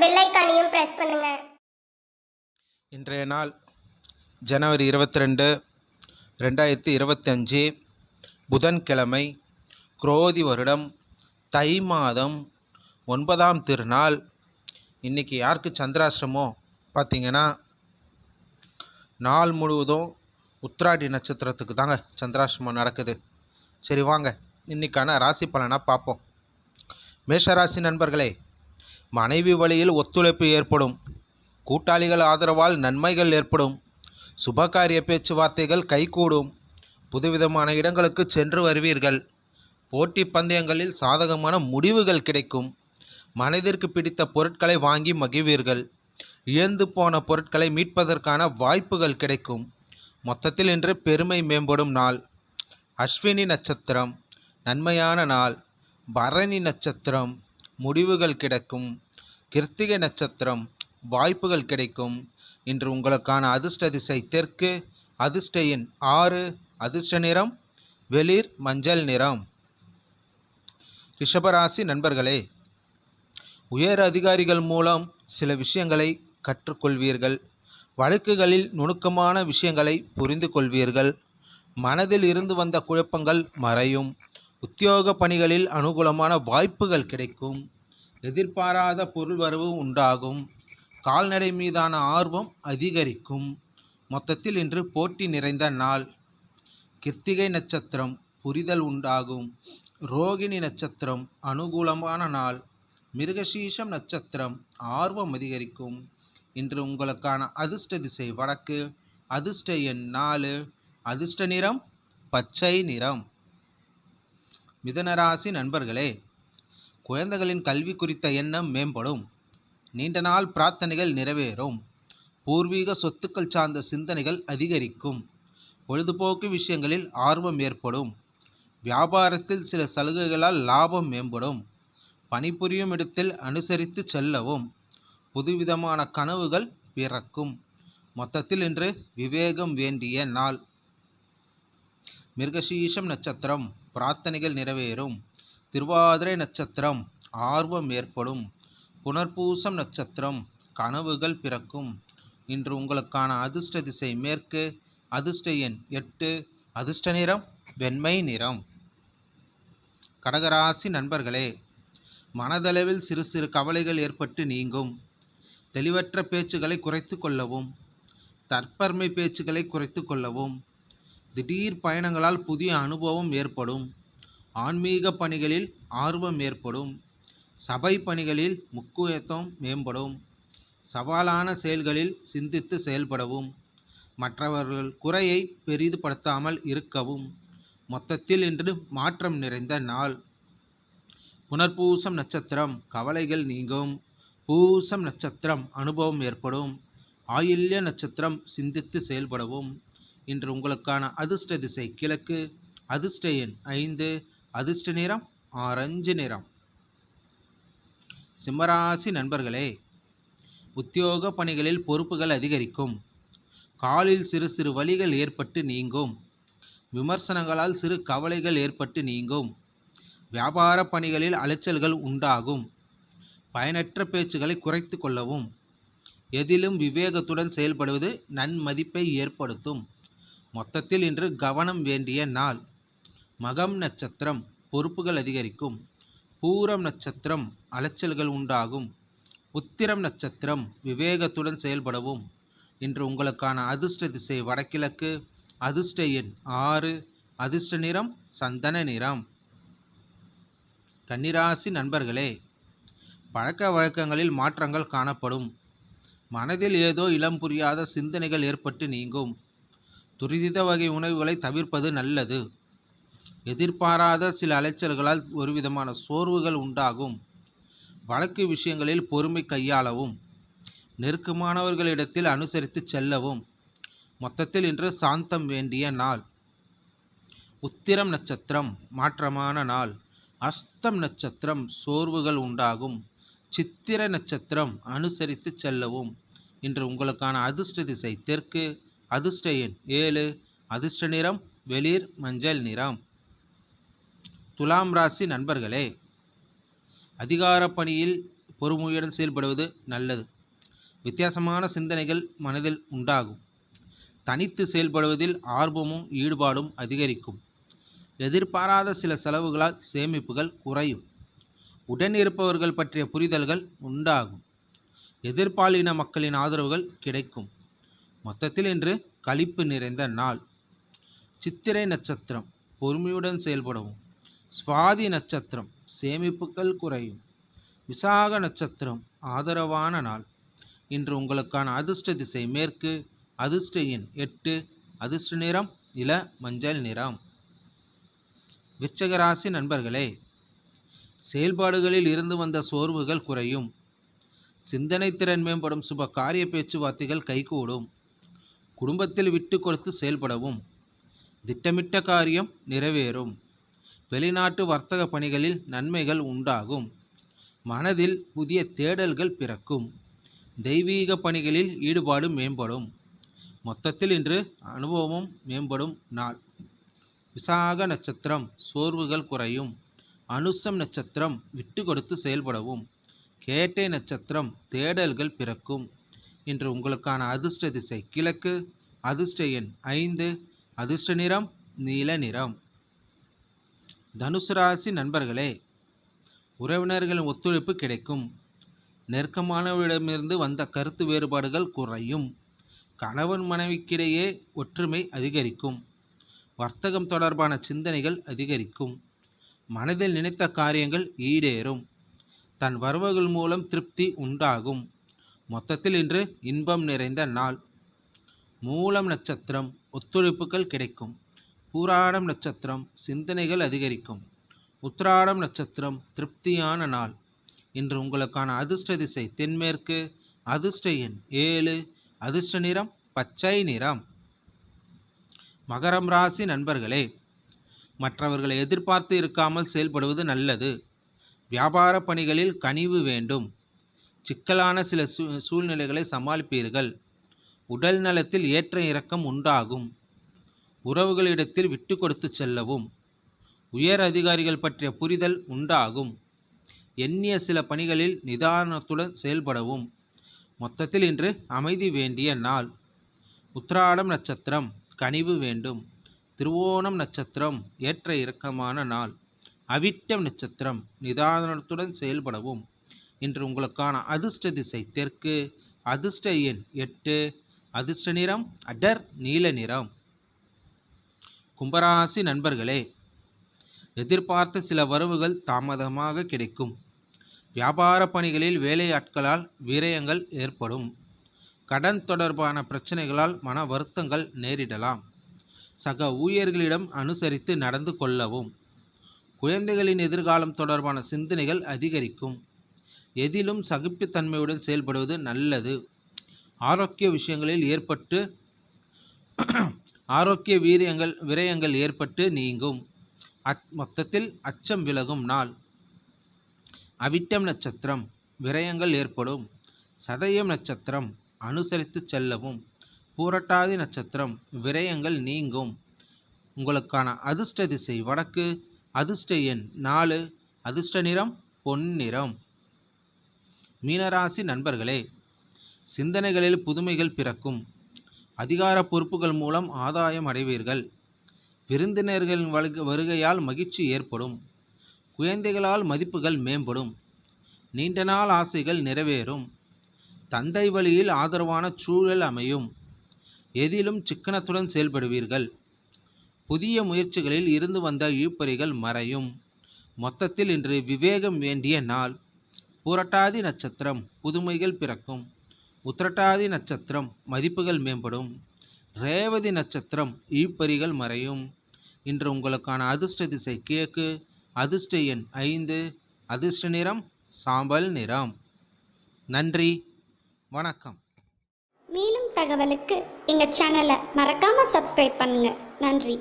Bell ஐக்கானையும் பண்ணுங்க. இன்றைய நாள் ஜனவரி இருபத்தி ரெண்டு ரெண்டாயிரத்தி இருபத்தஞ்சி புதன்கிழமை குரோதி வருடம் தை மாதம் ஒன்பதாம் திருநாள். இன்றைக்கி யாருக்கு சந்திராஷ்டமோ பார்த்தீங்கன்னா நாள் முழுவதும் உத்ராடி நட்சத்திரத்துக்கு தாங்க சந்திராஷ்டமம் நடக்குது. சரி வாங்க இன்றைக்கான ராசி பலனாக பார்ப்போம். மேஷராசி நண்பர்களே மனைவி வழியில் ஒத்துழைப்பு ஏற்படும். கூட்டாளிகள் ஆதரவால் நன்மைகள் ஏற்படும். சுபகாரிய பேச்சுவார்த்தைகள் கைகூடும். புதுவிதமான இடங்களுக்கு சென்று வருவீர்கள். போட்டி பந்தயங்களில் சாதகமான முடிவுகள் கிடைக்கும். மனதிற்கு பிடித்த பொருட்களை வாங்கி மகிழ்வீர்கள். இழந்து போன பொருட்களை மீட்பதற்கான வாய்ப்புகள் கிடைக்கும். மொத்தத்தில் இன்று பெருமை மேம்படும் நாள். அஸ்வினி நட்சத்திரம். நன்மையான நாள். பரணி நட்சத்திரம். முடிவுகள் கிடைக்கும். கிருத்திகை நட்சத்திரம் வாய்ப்புகள் கிடைக்கும். இன்று உங்களுக்கான அதிர்ஷ்ட திசை தெற்கு அதிர்ஷ்ட எண் ஆறு அதிர்ஷ்ட நிறம் வெளிர் மஞ்சள் நிறம். ரிஷபராசி நண்பர்களே உயர் அதிகாரிகள் மூலம் சில விஷயங்களை கற்றுக்கொள்வீர்கள். வழக்குகளில் நுணுக்கமான விஷயங்களை புரிந்து கொள்வீர்கள் மனதில் இருந்து வந்த குழப்பங்கள் மறையும். உத்தியோக பணிகளில் அனுகூலமான வாய்ப்புகள் கிடைக்கும். எதிர்பாராத பொருள் வரவு உண்டாகும். கால்நடை மீதான ஆர்வம் அதிகரிக்கும். மொத்தத்தில் இன்று போட்டி நிறைந்த நாள். கிருத்திகை நட்சத்திரம் புரிதல் உண்டாகும். ரோகிணி நட்சத்திரம் அனுகூலமான நாள். மிருகசீஷம் நட்சத்திரம் ஆர்வம் அதிகரிக்கும். இன்று உங்களுக்கான அதிர்ஷ்ட திசை வடக்கு. அதிர்ஷ்ட எண் நாலு. அதிர்ஷ்ட நிறம் பச்சை நிறம். மிதனராசி நண்பர்களே குழந்தைகளின் கல்வி குறித்த எண்ணம் மேம்படும். நீண்ட நாள் பிரார்த்தனைகள் நிறைவேறும். பூர்வீக சொத்துக்கள் சார்ந்த சிந்தனைகள் அதிகரிக்கும். பொழுதுபோக்கு விஷயங்களில் ஆர்வம் ஏற்படும். வியாபாரத்தில் சில சலுகைகளால் லாபம் மேம்படும். பணிபுரியும் இடத்தில் அனுசரித்து செல்லவும் புதுவிதமான கனவுகள் பிறக்கும். மொத்தத்தில் இன்று விவேகம் வேண்டிய நாள். மிருகசீஷம் நட்சத்திரம். பிரார்த்தனைகள் நிறைவேறும். திருவாதிரை நட்சத்திரம் ஆர்வம் ஏற்படும். புனர்பூசம் நட்சத்திரம் கனவுகள் பிறக்கும். இன்று உங்களுக்கான அதிர்ஷ்ட திசை மேற்கு அதிர்ஷ்ட எண் எட்டு அதிர்ஷ்ட நிறம் வெண்மை நிறம். கடகராசி நண்பர்களே மனதளவில் சிறு சிறு கவலைகள் ஏற்பட்டு நீங்கும். தெளிவற்ற பேச்சுகளை குறைத்து கொள்ளவும் தற்பெருமை பேச்சுகளை குறைத்து கொள்ளவும் திடீர் பயணங்களால் புதிய அனுபவம் ஏற்படும். ஆன்மீக பணிகளில் ஆர்வம் ஏற்படும். சபை பணிகளில் முக்கியத்துவம் மேம்படும். சவாலான செயல்களில் சிந்தித்து செயல்படவும். மற்றவர்கள் குறையை பெரிதுபடுத்தாமல் இருக்கவும். மொத்தத்தில் இன்று மாற்றம் நிறைந்த நாள். புனர்பூசம் நட்சத்திரம் கவலைகள் நீங்கும். பூசம் நட்சத்திரம் அனுபவம் ஏற்படும். ஆயில்ய நட்சத்திரம் சிந்தித்து செயல்படவும். இன்று உங்களுக்கான அதிர்ஷ்ட திசை கிழக்கு அதிர்ஷ்ட எண் ஐந்து அதிர்ஷ்ட நிறம் ஆரஞ்சு நிறம். சிம்மராசி நண்பர்களே உத்தியோக பணிகளில் பொறுப்புகள் அதிகரிக்கும். காலில் சிறு சிறு வழிகள் ஏற்பட்டு நீங்கும். விமர்சனங்களால் சிறு கவலைகள் ஏற்பட்டு நீங்கும். வியாபார பணிகளில் அலைச்சல்கள் உண்டாகும். பயனற்ற பேச்சுகளை குறைத்து கொள்ளவும். எதிலும் விவேகத்துடன் செயல்படுவது நன்மதிப்பை ஏற்படுத்தும். மொத்தத்தில் இன்று கவனம் வேண்டிய நாள். மகம் நட்சத்திரம் பொறுப்புகள் அதிகரிக்கும். பூரம் நட்சத்திரம் அலைச்சல்கள் உண்டாகும். உத்திரம் நட்சத்திரம் விவேகத்துடன் செயல்படவும். இன்று உங்களுக்கான அதிர்ஷ்ட திசை வடகிழக்கு. அதிர்ஷ்ட எண் ஆறு. அதிர்ஷ்ட நிறம் சந்தன நிறம். கன்னிராசி நண்பர்களே பழக்க வழக்கங்களில் மாற்றங்கள் காணப்படும். மனதில் ஏதோ இளம் புரியாத சிந்தனைகள் ஏற்பட்டு நீங்கும். துரித வகை உணவுகளை தவிர்ப்பது நல்லது. எதிர்பாராத சில அலைச்சல்களால் ஒருவிதமான சோர்வுகள் உண்டாகும். வழக்கு விஷயங்களில் பொறுமை கையாளவும் நெருக்கமானவர்களிடத்தில் அனுசரித்து செல்லவும். மொத்தத்தில் இன்று சாந்தம் வேண்டிய நாள். உத்திரம் நட்சத்திரம் மாற்றமான நாள். அஸ்தம் நட்சத்திரம் சோர்வுகள் உண்டாகும். சித்திர நட்சத்திரம் அனுசரித்து செல்லவும். இன்று உங்களுக்கான அதிர்ஷ்ட திசை தெற்கு. அதிர்ஷ்ட எண் ஏழு அதிர்ஷ்ட நிறம் வெளிர் மஞ்சள் நிறம். துலாம் ராசி நண்பர்களே அதிகார பணியில் பொறுமையுடன் செயல்படுவது நல்லது. வித்தியாசமான சிந்தனைகள் மனதில் உண்டாகும். தனித்து செயல்படுவதில் ஆர்வமும் ஈடுபாடும் அதிகரிக்கும். எதிர்பாராத சில செலவுகளால் சேமிப்புகள் குறையும். உடன் இருப்பவர்கள் பற்றிய புரிதல்கள் உண்டாகும். எதிர்பாலின மக்களின் ஆதரவுகள் கிடைக்கும். மொத்தத்தில் இன்று களிப்பு நிறைந்த நாள். சித்திரை நட்சத்திரம் பொறுமையுடன் செயல்படவும். சுவாதி நட்சத்திரம் சேமிப்புகள் குறையும். விசாக நட்சத்திரம் ஆதரவான நாள். இன்று உங்களுக்கான அதிர்ஷ்ட திசை மேற்கு அதிர்ஷ்ட எண் எட்டு அதிர்ஷ்ட நிறம் இள மஞ்சள் நிறம். விச்சகராசி நண்பர்களே செயல்பாடுகளில் இருந்து வந்த சோர்வுகள் குறையும். சிந்தனை திறன் மேம்படும் சுப காரிய பேச்சுவார்த்தைகள் கைகூடும். குடும்பத்தில் விட்டு கொடுத்து செயல்படவும் திட்டமிட்ட காரியம் நிறைவேறும். வெளிநாட்டு வர்த்தக பணிகளில் நன்மைகள் உண்டாகும். மனதில் புதிய தேடல்கள் பிறக்கும். தெய்வீக பணிகளில் ஈடுபாடு மேம்படும். மொத்தத்தில் இன்று அனுபவமும் மேம்படும் நாள். விசாக நட்சத்திரம் சோர்வுகள் குறையும். அனுசம் நட்சத்திரம் விட்டு கொடுத்து செயல்படவும். கேட்டை நட்சத்திரம் தேடல்கள் பிறக்கும். இன்று உங்களுக்கான அதிர்ஷ்ட திசை கிழக்கு அதிர்ஷ்ட எண் ஐந்து அதிர்ஷ்ட நிறம் நீல நிறம். தனுசு ராசி நண்பர்களே உறவினர்களின் ஒத்துழைப்பு கிடைக்கும். நெருக்கமானவரிடமிருந்து வந்த கருத்து வேறுபாடுகள் குறையும். கணவன் மனைவிக்கிடையே ஒற்றுமை அதிகரிக்கும். வர்த்தகம் தொடர்பான சிந்தனைகள் அதிகரிக்கும். மனதில் நினைத்த காரியங்கள் ஈடேறும். தன் வரவுகள் மூலம் திருப்தி உண்டாகும். மொத்தத்தில் இன்று இன்பம் நிறைந்த நாள். மூலம் நட்சத்திரம் ஒத்துழைப்புகள் கிடைக்கும். பூராடம் நட்சத்திரம் சிந்தனைகள் அதிகரிக்கும். உத்திராடம் நட்சத்திரம் திருப்தியான நாள். இன்று உங்களுக்கான அதிர்ஷ்ட திசை தென்மேற்கு அதிர்ஷ்ட எண் ஏழு அதிர்ஷ்ட நிறம் பச்சை நிறம். மகரம் ராசி நண்பர்களே மற்றவர்களை எதிர்பார்த்து இருக்காமல் செயல்படுவது நல்லது. வியாபார பணிகளில் கனிவு வேண்டும். சிக்கலான சில சூ சூழ்நிலைகளை சமாளிப்பீர்கள். உடல் நலத்தில் ஏற்ற இறக்கம் உண்டாகும். உறவுகளிடத்தில் விட்டு கொடுத்து செல்லவும். உயர் அதிகாரிகள் பற்றிய புரிதல் உண்டாகும். எண்ணிய சில பணிகளில் நிதானத்துடன் செயல்படவும். மொத்தத்தில் இன்று அமைதி வேண்டிய நாள். உத்திராடம் நட்சத்திரம் கனிவு வேண்டும். திருவோணம் நட்சத்திரம் ஏற்ற இறக்கமான நாள். அவிட்டம் நட்சத்திரம் நிதானத்துடன் செயல்படவும். இன்று உங்களுக்கான அதிர்ஷ்ட திசை தெற்கு அதிர்ஷ்ட எண் எட்டு அதிர்ஷ்ட நிறம் அடர் நீல நிறம். கும்பராசி நண்பர்களே எதிர்பார்த்த சில வரவுகள் தாமதமாக கிடைக்கும். வியாபார பணிகளில் வேலையாட்களால் விரயங்கள் ஏற்படும். கடன் தொடர்பான பிரச்சனைகளால் மன வருத்தங்கள் நேரிடலாம். சக ஊழியர்களிடம் அனுசரித்து நடந்து கொள்ளவும். குழந்தைகளின் எதிர்காலம் தொடர்பான சிந்தனைகள் அதிகரிக்கும். எதிலும் சகிப்புத்தன்மையுடன் செயல்படுவது நல்லது. ஆரோக்கிய விஷயங்களில் ஏற்பட்டு ஆரோக்கிய வீரியங்கள் விரயங்கள் ஏற்பட்டு நீங்கும். அச் மொத்தத்தில் அச்சம் விலகும் நாள். அவிட்டம் நட்சத்திரம் விரயங்கள் ஏற்படும். சதயம் நட்சத்திரம் அனுசரித்து செல்லவும். பூரட்டாதி நட்சத்திரம் விரயங்கள் நீங்கும். உங்களுக்கான அதிர்ஷ்ட திசை வடக்கு அதிர்ஷ்ட எண் நாலு அதிர்ஷ்ட நிறம் பொன்னிறம் மீனராசி நண்பர்களே சிந்தனைகளில் புதுமைகள் பிறக்கும். அதிகார பொறுப்புகள் மூலம் ஆதாயம் அடைவீர்கள். விருந்தினர்களின் வருக- வருகையால் மகிழ்ச்சி ஏற்படும். குழந்தைகளால் மதிப்புகள் மேம்படும். நீண்ட நாள் ஆசைகள் நிறைவேறும். தந்தை வழியில் ஆதரவான சூழல் அமையும். எதிலும் சிக்கனத்துடன் செயல்படுவீர்கள். புதிய முயற்சிகளில் இருந்து வந்த இழுப்பறிகள் மறையும். மொத்தத்தில் இன்று விவேகம் வேண்டிய நாள். புரட்டாதி நட்சத்திரம் புதுமைகள் பிறக்கும். உத்திரட்டாதி நட்சத்திரம் மதிப்புகள் மேம்படும். ரேவதி நட்சத்திரம் ஈப்பறிகள் மறையும். இன்று உங்களுக்கான அதிர்ஷ்ட திசை கிழக்கு அதிர்ஷ்ட எண் ஐந்து அதிர்ஷ்ட நிறம் சாம்பல் நிறம். நன்றி வணக்கம். மேலும் தகவலுக்கு எங்கள் சேனலை மறக்காமல் சப்ஸ்கிரைப் பண்ணுங்கள் நன்றி.